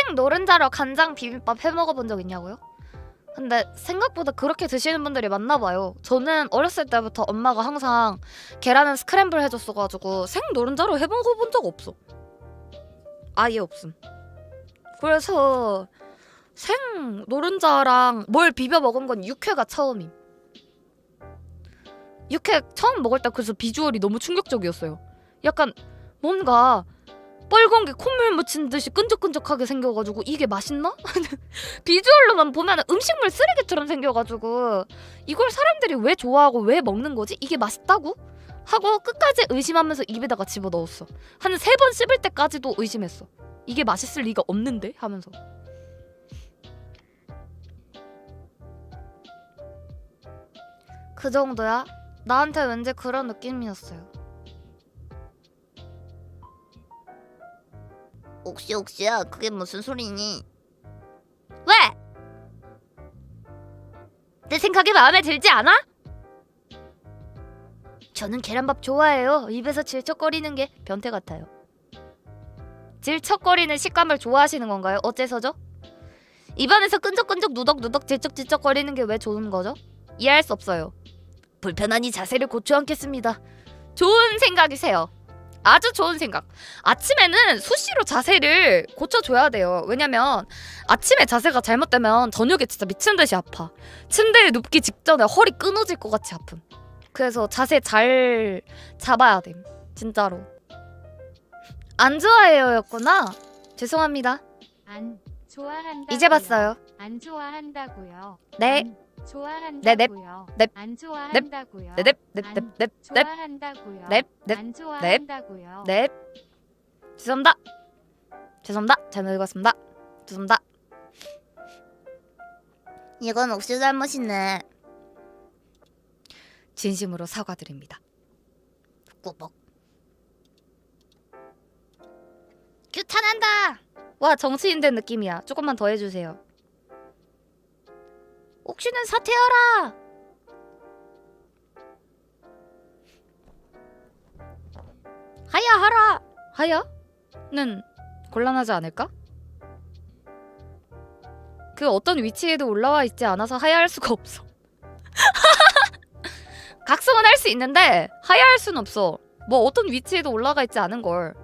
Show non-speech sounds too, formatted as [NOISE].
생 노른자로 간장 비빔밥 해 먹어본 적 있냐고요? 근데 생각보다 그렇게 드시는 분들이 많나 봐요. 저는 어렸을 때부터 엄마가 항상 계란은 스크램블 해줬어가지고 생 노른자로 해 먹어본 적 없어. 아예 없음. 그래서 생 노른자랑 뭘 비벼 먹은 건 육회가 처음임. 육회 처음 먹을 때 그래서 비주얼이 너무 충격적이었어요. 약간 뭔가 뻘건 게 콧물 묻힌 듯이 끈적끈적하게 생겨가지고 이게 맛있나? [LAUGHS] 비주얼로만 보면 음식물 쓰레기처럼 생겨가지고 이걸 사람들이 왜 좋아하고 왜 먹는 거지? 이게 맛있다고? 하고 끝까지 의심하면서 입에다가 집어 넣었어. 한 세 번 씹을 때까지도 의심했어. 이게 맛있을 리가 없는데 하면서. 그 정도야? 나한테 왠지 그런 느낌이었어요. 옥시 옥시야 그게 무슨 소리니? 왜? 내 생각이 마음에 들지 않아? 저는 계란밥 좋아해요. 입에서 질척거리는 게 변태 같아요. 질척거리는 식감을 좋아하시는 건가요? 어째서죠? 입안에서 끈적끈적 누덕누덕 질척질척거리는 게 왜 좋은 거죠? 이해할 수 없어요. 불편하니 자세를 고쳐 앉겠습니다. 좋은 생각이세요. 아주 좋은 생각. 아침에는 수시로 자세를 고쳐줘야 돼요. 왜냐면 아침에 자세가 잘못되면 저녁에 진짜 미친 듯이 아파. 침대에 눕기 직전에 허리 끊어질 것 같이 아픔. 그래서 자세 잘 잡아야 돼. 진짜로. 안 좋아해요였구나. 죄송합니다. 안 좋아한다. 이제 봤어요. 안 좋아한다고요. 네. 안 좋아한다고요. 네, 넵. 넵. 안 좋아한다고요. 넵, 넵, 넵, 안 넵, 넵, 넵, 좋아한다고요. 넵, 넵, 안 좋아한다고요. 네. 죄송합니다. 죄송합니다. 잘못 읽었습니다. 죄송합니다. 이건 옥시 잘못이네. 진심으로 사과드립니다. 꾸벅. 규탄한다. 와 정치인 된 느낌이야. 조금만 더 해주세요. 옥시는 사퇴하라. 하야 하라. 하야는 곤란하지 않을까? 그 어떤 위치에도 올라와 있지 않아서 하야할 수가 없어. [LAUGHS] 각성은 할 수 있는데 하야할 수는 없어. 뭐 어떤 위치에도 올라가 있지 않은 걸.